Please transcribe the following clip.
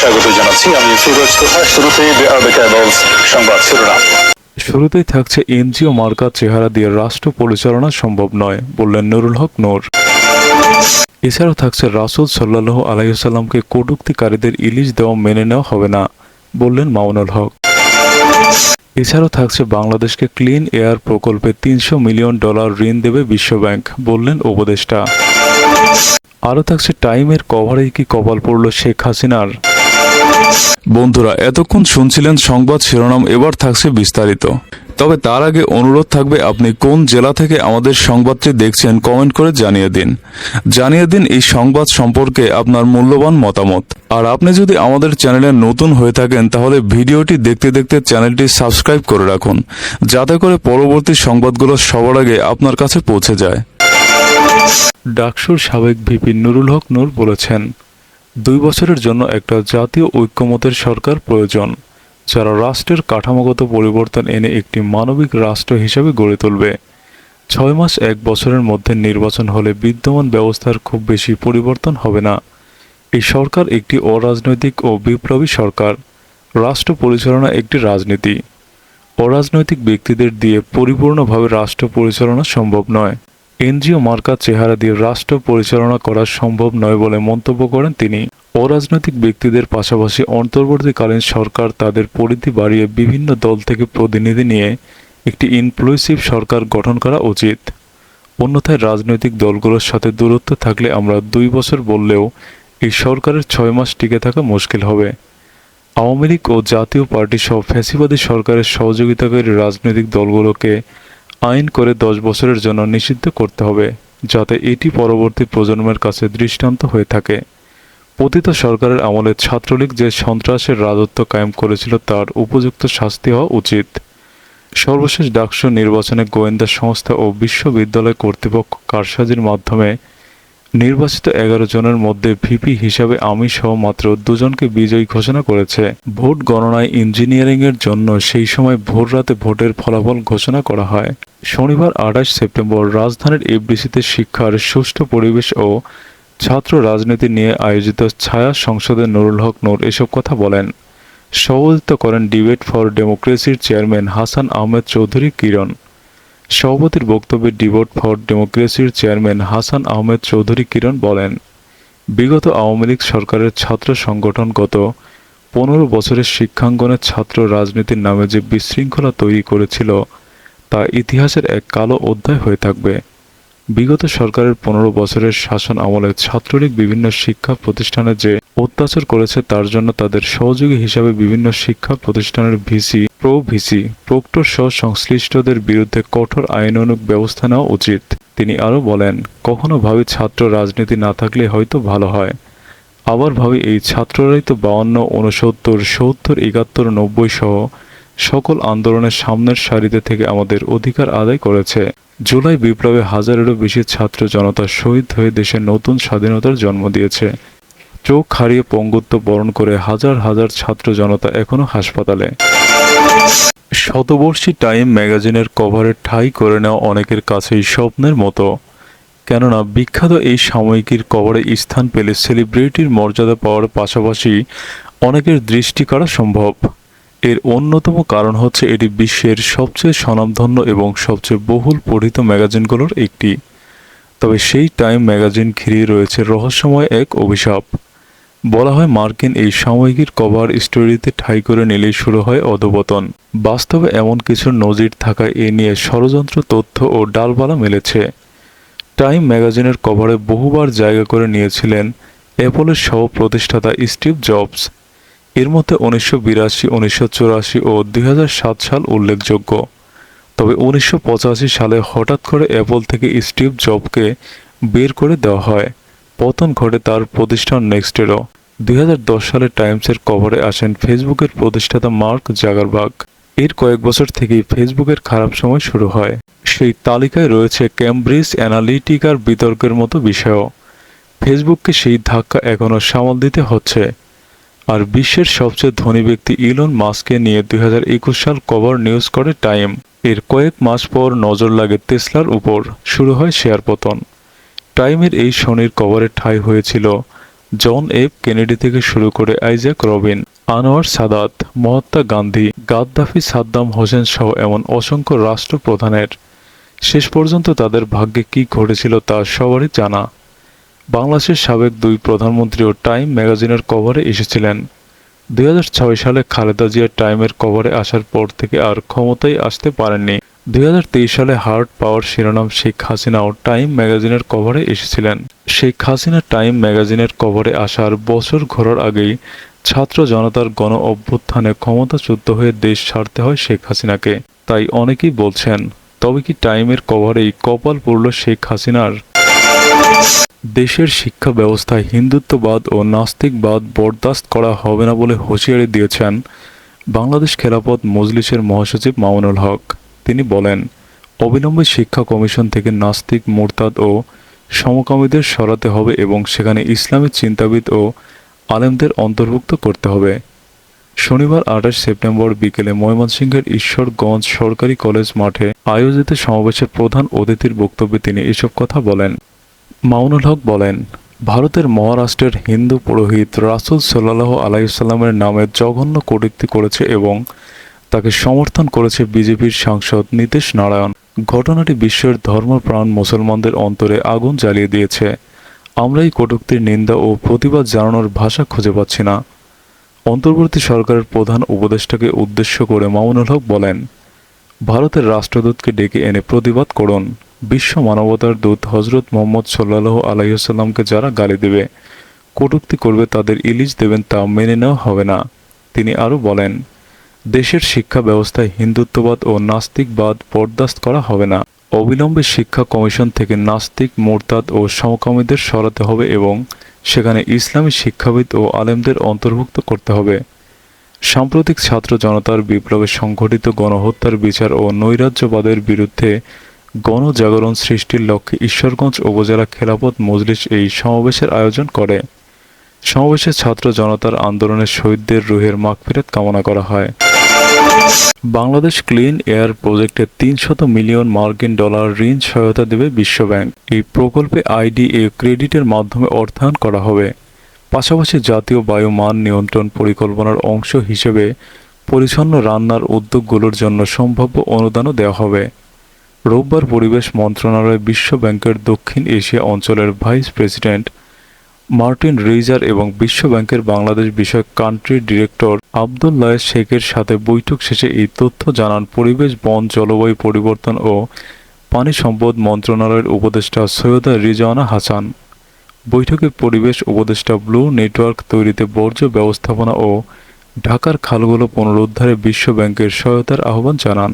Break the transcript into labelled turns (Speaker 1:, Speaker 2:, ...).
Speaker 1: স্বাগত জানাচ্ছি। আমি সংবাদ শিরোনাম।
Speaker 2: শুরুতেই থাকছে এনজিও মার্কা চেহারা দিয়ে রাষ্ট্র পরিচালনা সম্ভব নয়, বললেন নুরুল হক নোর। এছাড়াও থাকছে রাসুল সাল্লাহ আলাইসাল্লামকে কটুক্তিকারীদের ইলিশ দেওয়া মেনে নেওয়া হবে না, বললেন মামুনুল হক। এছাড়াও থাকছে বাংলাদেশকে ক্লিন এয়ার প্রকল্পে তিনশো মিলিয়ন ডলার ঋণ দেবে বিশ্বব্যাংক, বললেন উপদেষ্টা। আরও থাকছে টাইমের কভারেই কি কপাল পড়ল শেখ হাসিনার? বন্ধুরা, এতক্ষণ শুনছিলেন সংবাদ শিরোনাম, এবার থাকছে বিস্তারিত। তবে তার আগে অনুরোধ থাকবে, আপনি কোন জেলা থেকে আমাদের সংবাদটি দেখছেন, কমেন্ট করে জানিয়ে দিন। জানিয়ে দিন এই সংবাদ সম্পর্কে আপনার মূল্যবান মতামত। আর আপনি যদি আমাদের চ্যানেলে নতুন হয়ে থাকেন, তাহলে ভিডিওটি দেখতে দেখতে চ্যানেলটি সাবস্ক্রাইব করে রাখুন, যাতে করে পরবর্তী সংবাদগুলো সবার আগে আপনার কাছে পৌঁছে যায়। ডাকসুর সাবেক ভিপি নুরুল হক নূর বলেছেন দুই বছরের জন্য একটা জাতীয় ঐক্যমতের সরকার প্রয়োজন, যারা রাষ্ট্রের কাঠামোগত পরিবর্তন এনে একটি মানবিক রাষ্ট্র হিসেবে গড়ে তুলবে। ছয় মাস এক বছরের মধ্যে নির্বাচন হলে বিদ্যমান ব্যবস্থার খুব বেশি পরিবর্তন হবে না। এই সরকার একটি অরাজনৈতিক ও বিপ্লবী সরকার। রাষ্ট্র পরিচালনা একটি রাজনীতি। অরাজনৈতিক ব্যক্তিদের দিয়ে পরিপূর্ণভাবে রাষ্ট্র পরিচালনা সম্ভব নয়। এনজিও মার্কা চেহারা দিয়ে রাষ্ট্র পরিচালনা করা সম্ভব নয় বলে মন্তব্য করেন তিনি। অরাজনৈতিক ব্যক্তিদের পাশাপাশি অন্তর্বর্তীকালীন সরকার তাদের পরিধি বাড়িয়ে বিভিন্ন দল থেকে প্রতিনিধি নিয়ে একটি ইনক্লুসিভ সরকার গঠন করা উচিত। অন্যথায় রাজনৈতিক দলগুলোর সাথে দূরত্ব থাকলে আমরা দুই বছর বললেও এই সরকারের ছয় মাস টিকে থাকা মুশকিল হবে। আওয়ামী লীগ ও জাতীয় পার্টি সহ ফ্যাসিবাদী সরকারের সহযোগিতাকারী রাজনৈতিক দলগুলোকে আইন করে দশ বছরের জন্য নিষিদ্ধ করতে হবে, যাতে এটি পরবর্তী প্রজন্মের কাছে দৃষ্টান্ত হয়ে থাকে। পতিত সরকারের আমলে ছাত্রলীগ যে সন্ত্রাসের রাজত্ব কায়েম করেছিল তার উপযুক্ত শাস্তি হওয়া উচিত। সর্বশেষ ডাকসু নির্বাচনে গোয়েন্দা সংস্থা ও বিশ্ববিদ্যালয় কর্তৃপক্ষ কারসাজির মাধ্যমে নির্বাচিত এগারো জনের মধ্যে ভিপি হিসাবে আমি সহ মাত্র দুজনকে বিজয়ী ঘোষণা করেছে। ভোট গণনায় ইঞ্জিনিয়ারিং এর জন্য সেই সময় ভোর রাতে ভোটের ফলাফল ঘোষণা করা হয়। শনিবার আঠাশ সেপ্টেম্বর রাজধানীর এফডিসিতে শিক্ষার সুষ্ঠু পরিবেশ ও ছাত্র রাজনীতি নিয়ে আয়োজিত ছায়া সংসদে নুরুল হক নূর এসব কথা বলেন। সভাপতিত্ব করেন ডিবেট ফর ডেমোক্রেসির চেয়ারম্যান হাসান আহমেদ চৌধুরী কিরণ। সভাপতির বক্তব্যে ডিভোট ফর ডেমোক্রেসির চেয়ারম্যান হাসান আহমেদ চৌধুরী কিরণ বলেন, বিগত আওয়ামী লীগ সরকারের ছাত্র সংগঠন গত পনেরো বছরের শিক্ষাঙ্গনে ছাত্র রাজনীতির নামে যে বিশৃঙ্খলা তৈরি করেছিল, তা ইতিহাসের এক কালো অধ্যায় হয়ে থাকবে। বিগত সরকারের পনেরো বছরের শাসন আমলে ছাত্রলীগ বিভিন্ন শিক্ষা প্রতিষ্ঠানে যে অত্যাচার করেছে, তার জন্য তাদের সহযোগী হিসাবে বিভিন্ন শিক্ষা প্রতিষ্ঠানের ভিসি প্রো ভিসি প্রক্টর সহ সংশ্লিষ্টদের বিরুদ্ধে কঠোর আইনানুগ ব্যবস্থা নেওয়া উচিত। তিনি আরও বলেন, কখনো ভাবি ছাত্র রাজনীতি না থাকলে হয়তো ভালো হয়। আবার ভাবি এই ছাত্ররাই তো বাউন্ন, ঊনসত্তর, সত্তর, একাত্তর, নব্বই সহ সকল আন্দোলনের সামনের সারিতে থেকে আমাদের অধিকার আদায় করেছে। জুলাই বিপ্লবে হাজারেরও বেশি ছাত্র জনতা শহীদ হয়ে দেশের নতুন স্বাধীনতার জন্ম দিয়েছে। চোখ হারিয়ে পঙ্গুত্ব বরণ করে হাজার হাজার ছাত্র জনতা এখনও হাসপাতালে। শতবর্ষী টাইম ম্যাগাজিনের কভারে ঠাঁই করে নেওয়া অনেকের কাছেই স্বপ্নের মতো। কেননা, বিখ্যাত এই সাময়িকীর কভারে স্থান পেলে সেলিব্রিটির মর্যাদা পাওয়ার পাশাপাশি অনেকের দৃষ্টি করা সম্ভব। এর অন্যতম কারণ হচ্ছে এটি বিশ্বের সবচেয়ে স্বনামধন্য এবং সবচেয়ে বহুল পঠিত ম্যাগাজিনগুলোর একটি। তবে সেই টাইম ম্যাগাজিন ঘিরে রয়েছে রহস্যময় এক অভিশাপ। বলা হয় মার্কিন এই সাময়িকীর কভার স্টোরিতে ঠাঁই করে নিলেই শুরু হয় অধপতন। বাস্তবে এমন কিছু নজির থাকায় এ নিয়ে ষড়যন্ত্র, তথ্য ও ডালপালা মেলেছে। টাইম ম্যাগাজিনের কভারে বহুবার জায়গা করে নিয়েছিলেন অ্যাপলের সহ প্রতিষ্ঠাতা স্টিভ জবস। এর মধ্যে উনিশশো বিরাশি, উনিশশো চুরাশি ও দুই হাজার সাত সাল উল্লেখযোগ্য। তবে উনিশশো পঁচাশি সালে হঠাৎ করে অ্যাপল থেকে স্টিভ জবকে বের করে দেওয়া হয়। পতন ঘটে তার প্রতিষ্ঠান নেক্সটেরও। দশ সালে টাইমসের কভারে আসেন ফেসবুকের প্রতিষ্ঠাতা মার্ক জাগারবাগ এর কয়েক বছর থেকেই ফেসবুকের খারাপ সময় শুরু হয়। সেই তালিকায় রয়েছে ক্যামব্রিজ অ্যানালিটিকার বিতর্কের মতো বিষয়ও। ফেসবুককে সেই ধাক্কা এখনও সামাল দিতে হচ্ছে। আর বিশ্বের সবচেয়ে ধনী ব্যক্তি ইলন মাস্ককে নিয়ে দুই হাজার একুশ সাল কভার নিউজ করে টাইম এর কয়েক মাস পর নজর লাগে তেসলার উপর। শুরু হয় শেয়ার পতন। টাইমের এই শনির কভারে ঠাঁই হয়েছিল। জন এফ কেনেডি থেকে শুরু করে Isaac Rabin, Anwar Sadat, Mahatma Gandhi, Gaddafi Saddam Hussein সহ এমন অসংখ্য রাষ্ট্রপ্রধানের। শেষ পর্যন্ত তাদের ভাগ্যে কি ঘটেছিল তা সবারই জানা। বাংলাদেশের সাবেক দুই প্রধানমন্ত্রীও টাইম ম্যাগাজিনের কভারে এসেছিলেন। দুই হাজার ছয় সালে খালেদা জিয়া টাইমের কভারে আসার পর থেকে আর ক্ষমতায় আসতে পারেননি। দুই হাজার তেইশ সালে হার্ট পাওয়ার শিরোনাম শেখ হাসিনাও টাইম ম্যাগাজিনের কভারে এসেছিলেন। শেখ হাসিনা টাইম ম্যাগাজিনের কভারে আসার বছর ঘোরার আগেই ছাত্র জনতার গণ অভ্যুত্থানে ক্ষমতাচ্যুত হয়ে দেশ ছাড়তে হয় শেখ হাসিনাকে। তাই অনেকেই বলছেন, তবে কি টাইমের কভারেই কপাল পড়ল শেখ হাসিনার? দেশের শিক্ষা ব্যবস্থায় হিন্দুত্ববাদ ও নাস্তিকবাদ বরদাস্ত করা হবে না বলে হুঁশিয়ারি দিয়েছেন বাংলাদেশ খেলাপথ মজলিসের মহাসচিব মামুনুল হক। তিনি বলেন, অবিলম্বে শিক্ষা কমিশন থেকে নাস্তিক, মোরতাদ ও সমকামীদের সরাতে হবে এবং সেখানে ইসলামী চিন্তাবিদ ও আলেমদের অন্তর্ভুক্ত করতে হবে। শনিবার আঠাশ সেপ্টেম্বর বিকেলে ময়মনসিংহের ঈশ্বরগঞ্জ সরকারি কলেজ মাঠে আয়োজিত সমাবেশের প্রধান অতিথির বক্তব্যে তিনি এসব কথা বলেন। মামুনুল হক বলেন, ভারতের মহারাষ্ট্রের হিন্দু পুরোহিত রাসুল সাল্লাহ আলাইসাল্লামের নামে জঘন্য কটূক্তি করেছে এবং তাকে সমর্থন করেছে বিজেপির সাংসদ নীতিশ নারায়ণ। ঘটনাটি বিশ্বের ধর্মপ্রাণ মুসলমানদের অন্তরে আগুন জ্বালিয়ে দিয়েছে। আমরা এই কটূক্তির নিন্দা ও প্রতিবাদ জানানোর ভাষা খুঁজে পাচ্ছি না। অন্তর্বর্তী সরকারের প্রধান উপদেষ্টাকে উদ্দেশ্য করে মামুনুল হক বলেন ভারতের রাষ্ট্রদূতকে ডেকে এনে প্রতিবাদ করুন। বিশ্ব মানবতার দূত হজরত মোহাম্মদ সাল্লাহ আলাইসাল্লামকে যারা গালি দেবে, কটূক্তি করবে, তাদের ইলিশ দেবেন তা মেনে নেওয়া হবে না। তিনি আরও বলেন, দেশের শিক্ষা ব্যবস্থায় হিন্দুত্ববাদ ও নাস্তিকবাদ বরদাস্ত করা হবে না। অবিলম্বে শিক্ষা কমিশন থেকে নাস্তিক, মোরতাদ ও সমকামীদের সরাতে হবে এবং সেখানে ইসলামী শিক্ষাবিদ ও আলেমদের অন্তর্ভুক্ত করতে হবে। সাম্প্রতিক ছাত্র জনতার বিপ্লবে সংঘটিত গণহত্যার বিচার ও নৈরাজ্যবাদের বিরুদ্ধে গণজাগরণ সৃষ্টির লক্ষ্যে ঈশ্বরগঞ্জ উপজেলা খেলাপথ মজলিস এই সমাবেশের আয়োজন করে। সমাবেশে ছাত্র জনতার আন্দোলনের শহীদদের রুহের মাগফিরাত কামনা করা হয়। বাংলাদেশ ক্লিন এয়ার প্রজেক্টে তিনশত মিলিয়ন মার্কিন ডলার ঋণ সহায়তা দেবে বিশ্বব্যাংক। এই প্রকল্পে আইডিএ ক্রেডিটের মাধ্যমে অর্থায়ন করা হবে। পাশাপাশি জাতীয় বায়ু মান নিয়ন্ত্রণ পরিকল্পনার অংশ হিসেবে পরিচ্ছন্ন রান্নার উদ্যোগগুলোর জন্য সম্ভাব্য অনুদানও দেওয়া হবে। রোববার পরিবেশ মন্ত্রণালয় বিশ্ব ব্যাংকের দক্ষিণ এশিয়া অঞ্চলের ভাইস প্রেসিডেন্ট মার্টিন রিজার এবং বিশ্ব ব্যাংকের বাংলাদেশ বিষয়ক কান্ট্রি ডিরেক্টর আবদুল্লাহ শেখের সাথে বৈঠক শেষে এই তথ্য জানান পরিবেশ, বন, জলবায়ু পরিবর্তন ও পানি সম্পদ মন্ত্রণালয়ের উপদেষ্টা সৈয়দা রিজওয়ানা হাসান। বৈঠকে পরিবেশ উপদেষ্টা ব্লু নেটওয়ার্ক তৈরিতে বর্জ্য ব্যবস্থাপনা ও ঢাকার খালগুলো পুনরুদ্ধারে বিশ্ব ব্যাংকের সহায়তার আহ্বান জানান।